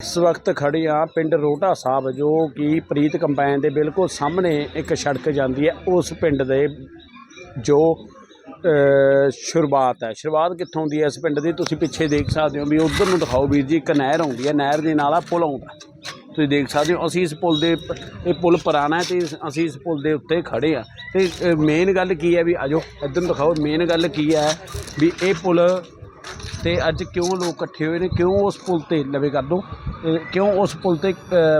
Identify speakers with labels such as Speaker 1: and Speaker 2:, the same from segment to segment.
Speaker 1: ਇਸ ਵਕਤ ਖੜੇ ਆ ਪਿੰਡ ਰੋਟਾ ਸਾਹਿਬ, ਜੋ ਕਿ ਪ੍ਰੀਤ ਕੰਬਾਈਨ ਦੇ ਬਿਲਕੁਲ ਸਾਹਮਣੇ ਇੱਕ ਸੜਕ ਜਾਂਦੀ ਹੈ। ਉਸ ਪਿੰਡ ਦੇ ਜੋ ਸ਼ੁਰੂਆਤ ਹੈ। ਸ਼ੁਰੂਆਤ ਕਿੱਥੋਂ ਹੁੰਦੀ ਹੈ ਇਸ ਪਿੰਡ ਦੀ? ਤੁਸੀਂ ਪਿੱਛੇ ਦੇਖ ਸਕਦੇ ਹੋ ਵੀ ਉਧਰ ਨੂੰ ਦਿਖਾਓ ਵੀਰ ਜੀ, ਇੱਕ ਨਹਿਰ ਆਉਂਦੀ ਹੈ। ਨਹਿਰ ਦੇ ਨਾਲ ਆ ਪੁਲ ਆਉਂਦਾ। ਤੁਸੀਂ ਦੇਖ ਸਕਦੇ ਹੋ, ਅਸੀਂ ਇਸ ਪੁਲ ਦੇ ਇਹ ਪੁਲ ਪੁਰਾਣਾ ਹੈ ਤੇ ਅਸੀਂ ਇਸ ਪੁਲ ਦੇ ਉੱਤੇ ਖੜੇ ਆ ਤੇ ਮੇਨ ਗੱਲ ਕੀ ਹੈ ਵੀ ਆਜੋ ਇੱਧਰ ਨੂੰ ਦਿਖਾਓ। ਮੇਨ ਗੱਲ ਕੀ ਹੈ ਵੀ ਇਹ ਪੁਲ ਤੇ ਅੱਜ ਕਿਉਂ ਲੋਕ ਇਕੱਠੇ ਹੋਏ ਨੇ? ਕਿਉਂ ਉਸ ਪੁਲ ਤੇ ਲਵੇ ਕਰ ਦੋ? ਕਿਉਂ ਉਸ ਪੁਲ ਤੇ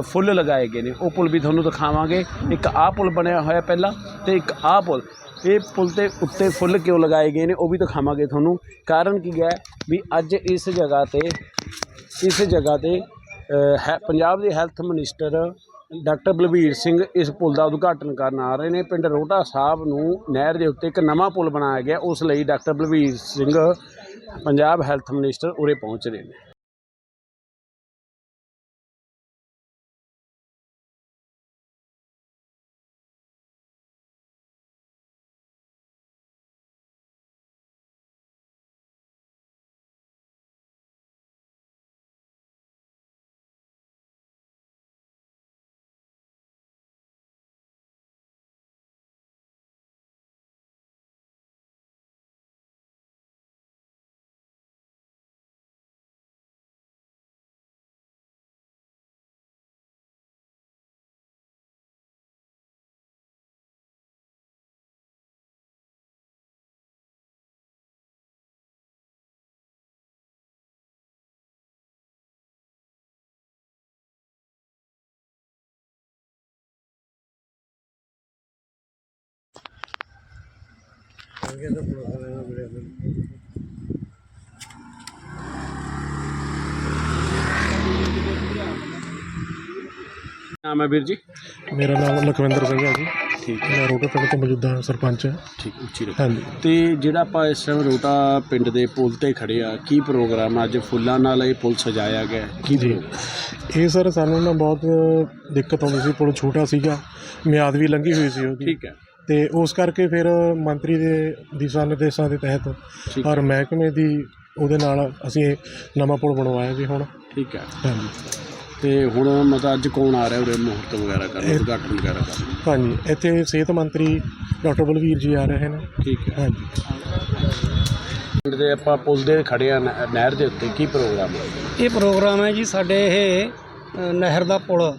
Speaker 1: ਫੁੱਲ ਲਗਾਏ ਗਏ ਨੇ? ਉਹ ਪੁਲ ਵੀ ਤੁਹਾਨੂੰ ਦਿਖਾਵਾਂਗੇ। ਇੱਕ ਆਹ ਪੁਲ ਬਣਿਆ ਹੋਇਆ ਪਹਿਲਾਂ ਤੇ ਇੱਕ ਆਹ ਪੁਲ। ਇਹ ਪੁਲ ਤੇ ਉੱਤੇ ਫੁੱਲ ਕਿਉਂ ਲਗਾਏ ਗਏ ਨੇ ਉਹ ਵੀ ਦਿਖਾਵਾਂਗੇ ਤੁਹਾਨੂੰ। ਕਾਰਨ ਕੀ ਹੈ ਵੀ ਅੱਜ ਇਸ ਜਗ੍ਹਾ ਤੇ, ਇਸ ਜਗ੍ਹਾ ਤੇ ਹੈ, ਪੰਜਾਬ ਦੇ health minister doctor Balbir Singh ਇਸ ਪੁਲ ਦਾ ਉਦਘਾਟਨ ਕਰਨ ਆ ਰਹੇ ਨੇ। ਪਿੰਡ ਰੋਟਾ ਸਾਹਿਬ ਨੂੰ ਨਹਿਰ ਦੇ ਉੱਤੇ ਇੱਕ ਨਵਾਂ ਪੁਲ ਬਣਾਇਆ ਗਿਆ। ਉਸ ਲਈ doctor Balbir Singh Punjab health minister ਉਰੇ ਪਹੁੰਚ ਰਹੇ ਨੇ। ਨਾਮ ਹੈ ਵੀਰ ਜੀ?
Speaker 2: ਮੇਰਾ ਨਾਮ ਲਖਵਿੰਦਰ ਸਿੰਘ ਹੈ ਜੀ।
Speaker 1: ਠੀਕ
Speaker 2: ਮੈਂ ਰੋਟੇ ਪਿੰਡ ਤੋਂ ਮੌਜੂਦਾ ਸਰਪੰਚ ਹਾਂ।
Speaker 1: ਠੀਕ ਉੱਚੀ ਰੱਖੋ।
Speaker 2: ਹਾਂਜੀ।
Speaker 1: ਤੇ ਜਿਹੜਾ ਆਪਾਂ ਇਸ ਟਾਈਮ ਰੋਟਾ ਪਿੰਡ ਦੇ ਪੁਲ ਤੇ ਖੜੇ ਆ ਕੀ ਪ੍ਰੋਗਰਾਮ ਆ? ਅੱਜ ਫੁੱਲਾਂ ਨਾਲ ਇਹ ਪੁਲ ਸਜਾਇਆ ਗਿਆ ਹੈ? ਕੀ
Speaker 2: ਜੀ। ਇਹ ਸਰ ਸਾਨੂੰ ਨਾ ਬਹੁਤ ਦਿੱਕਤ ਆਉਂਦੀ ਸੀ। ਪੁਲ ਛੋਟਾ ਸੀਗਾ। ਮਿਆਦ ਵੀ ਲੰਘੀ ਹੋਈ ਸੀ ਉਹਦੀ।
Speaker 1: ਠੀਕ ਹੈ।
Speaker 2: ਤੇ ਉਸ ਕਰਕੇ ਫਿਰ ਮੰਤਰੀ ਦੇ ਦਿਸ਼ਾ ਨਿਰਦੇਸ਼ਾਂ ਦੇ ਤਹਿਤ
Speaker 1: ਠੀਕ।
Speaker 2: ਔਰ ਮਹਿਕਮੇ ਦੀ ਉਹਦੇ ਨਾਲ ਅਸੀਂ ਇਹ ਨਵਾਂ ਪੁਲ ਬਣਵਾਇਆ ਜੀ ਹੁਣ।
Speaker 1: ਠੀਕ ਹੈ।
Speaker 2: ਹਾਂਜੀ।
Speaker 1: ਤੇ ਹੁਣ ਮਤਲਬ ਅੱਜ ਕੌਣ ਆ ਰਿਹਾ ਉਰੇ ਮੁਹੂਰਤ ਵਗੈਰਾ ਕਰਨ
Speaker 2: ਇਹ-
Speaker 1: ਉਦਘਾਟਨ ਵਗੈਰਾ ਕਰਨ?
Speaker 2: ਹਾਂਜੀ ਇੱਥੇ ਸਿਹਤ ਮੰਤਰੀ ਡਾਕਟਰ ਬਲਵੀਰ ਜੀ ਆ ਰਹੇ ਨੇ।
Speaker 1: ਠੀਕ ਹੈ।
Speaker 2: ਹਾਂਜੀ।
Speaker 1: ਪਿੰਡ ਦੇ ਆਪਾਂ ਪੁਲ ਦੇ ਖੜੇ ਆ ਨਹਿ- ਨਹਿਰ ਦੇ ਉੱਤੇ ਕੀ ਪ੍ਰੋਗਰਾਮ ਹੈ?
Speaker 3: ਇਹ ਪ੍ਰੋਗਰਾਮ ਹੈ ਜੀ ਸਾਡੇ ਇਹ ਅ, ਨਹਿਰ ਦਾ ਪੁਲ।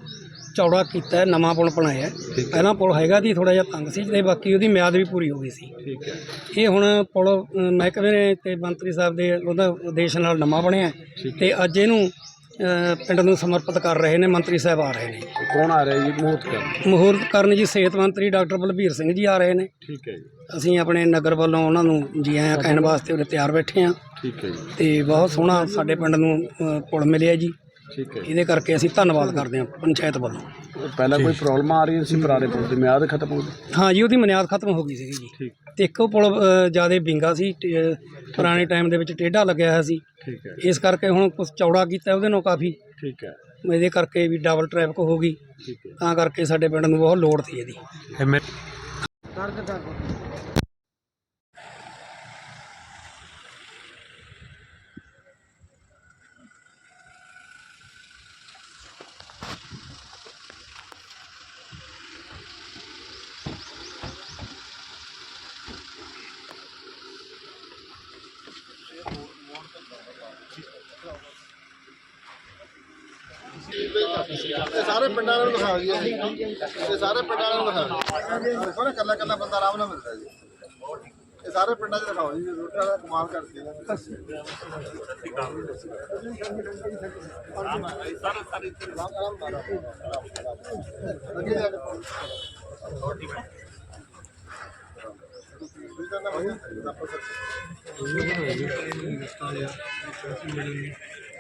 Speaker 3: ਚੌੜਾ ਕੀਤਾ ਹੈ ਨਵਾਂ ਪੁਲ ਬਣਾਇਆ ਹੈ। ਪਹਿਲਾਂ ਪੁਲ ਹੈਗਾ ਦੀ ਥੋੜਾ ਜਿਹਾ ਤੰਗ ਸੀ ਤੇ ਬਾਕੀ ਉਹਦੀ ਮਿਆਦ ਵੀ ਪੂਰੀ ਹੋ ਗਈ ਸੀ।
Speaker 1: ਠੀਕ ਹੈ।
Speaker 3: ਇਹ ਹੁਣ ਪੁਲ ਅ, ਮਹਿਕਮੇ ਨੇ ਤੇ ਮੰਤਰੀ ਸਾਹਿਬ ਦੇ ਉਹਦਾ ਉਦੇਸ਼ ਨਾਲ ਨਵਾਂ ਬਣਿਆ ਹੈ। ਤੇ ਅੱਜ ਇਹਨੂੰ ਅ, ਪਿੰਡ ਨੂੰ ਸਮਰਪਿਤ ਕਰ ਰਹੇ ਨੇ ਮੰਤਰੀ ਸਾਹਿਬ ਆ ਰਹੇ ਨੇ।
Speaker 1: ਤੇ ਕੌਣ ਆ ਰਿਹਾ ਜੀ? ਮੁਹੂਰਤ ਕਰਨ।
Speaker 3: ਮੁਹੂਰਤ ਕਰਨ ਜੀ ਸਿਹਤ ਮੰਤਰੀ ਡਾਕਟਰ ਬਲਬੀਰ ਸਿੰਘ ਜੀ ਆ ਰਹੇ ਨੇ।
Speaker 1: ਠੀਕ ਹੈ ਜੀ।
Speaker 3: ਅਸੀਂ ਆਪਣੇ ਨਗਰ ਵੱਲੋਂ ਉਹਨਾਂ ਨੂੰ ਜੀ ਆਇਆਂ ਕਹਿਣ ਵਾਸਤੇ ਉਰੇ ਤਿਆਰ ਬੈਠੇ ਹਾਂ।
Speaker 1: ਠੀਕ ਹੈ ਜੀ।
Speaker 3: ਤੇ ਬਹੁਤ ਸੋਹਣਾ ਸਾਡੇ ਪਿੰਡ ਨੂੰ ਅ, ਪੁਲ ਮਿਲਿਆ ਜੀ।
Speaker 1: ਠੀਕ ਹੈ।
Speaker 3: ਇਹਦੇ ਕਰਕੇ ਅਸੀਂ ਧੰਨਵਾਦ ਕਰਦੇ ਹਾਂ ਪੰਚਾਇਤ ਵੱਲੋਂ।
Speaker 1: ਪਹਿਲਾਂ ਕੋਈ ਪ੍ਰੋਬਲਮ ਆ ਰਹੀ ਸੀ ਪੁਰਾਣੇ ਪੁਲ ਦੀ ਮਿਆਦ ਖਤਮ ਹੋ ਗਈ?
Speaker 3: ਹਾਂ ਜੀ ਉਹਦੀ ਬੁਨਿਆਦ ਖਤਮ ਹੋ ਗਈ ਸੀ ਜੀ।
Speaker 1: ਠੀਕ।
Speaker 3: ਤੇ ਇੱਕ ਉਹ ਪੁਲ ਜ਼ਿਆਦਾ ਵਿੰਗਾ ਸੀ ਪੁਰਾਣੇ ਟਾਈਮ ਦੇ ਵਿੱਚ ਟੇਢਾ ਲੱਗਿਆ ਹੋਇਆ ਸੀ।
Speaker 1: ਠੀਕ ਹੈ।
Speaker 3: ਇਸ ਕਰਕੇ ਹੁਣ ਕੁਝ ਚੌੜਾ ਕੀਤਾ ਉਹਦੇ ਨਾਲ ਕਾਫੀ।
Speaker 1: ਠੀਕ ਹੈ।
Speaker 3: ਇਹਦੇ ਕਰਕੇ ਵੀ ਡਬਲ ਟ੍ਰੈਫਿਕ ਹੋ ਗਈ।
Speaker 1: ਠੀਕ ਹੈ।
Speaker 3: ਤਾਂ ਕਰਕੇ ਸਾਡੇ ਪਿੰਡ ਨੂੰ ਬਹੁਤ ਲੋੜ ਸੀ ਇਹਦੀ।
Speaker 4: ਸਾਰੇ ਪਿੰਡਾਂ ਨੂੰ ਦਿਖਾ ਦਈਏ ਇਹ ਸਾਰੇ ਪਿੰਡਾਂ ਨੂੰ ਦਿਖਾ ਦਈਏ ਦੇਖੋ ਨਾ ਕੱਲਾ ਕੱਲਾ ਬੰਦਾ ਆਰਾਮ ਨਾਲ ਮਿਲਦਾ ਜੀ ਇਹ ਸਾਰੇ ਪਿੰਡਾਂ 'ਚ ਦਿਖਾਓ ਜੀ ਰੋਟੀ ਵਾਲਾ ਕਮਾਲ ਕਰਦੀ ਹੈ ਲੱਗੇ ਜਾ
Speaker 1: ਕੇ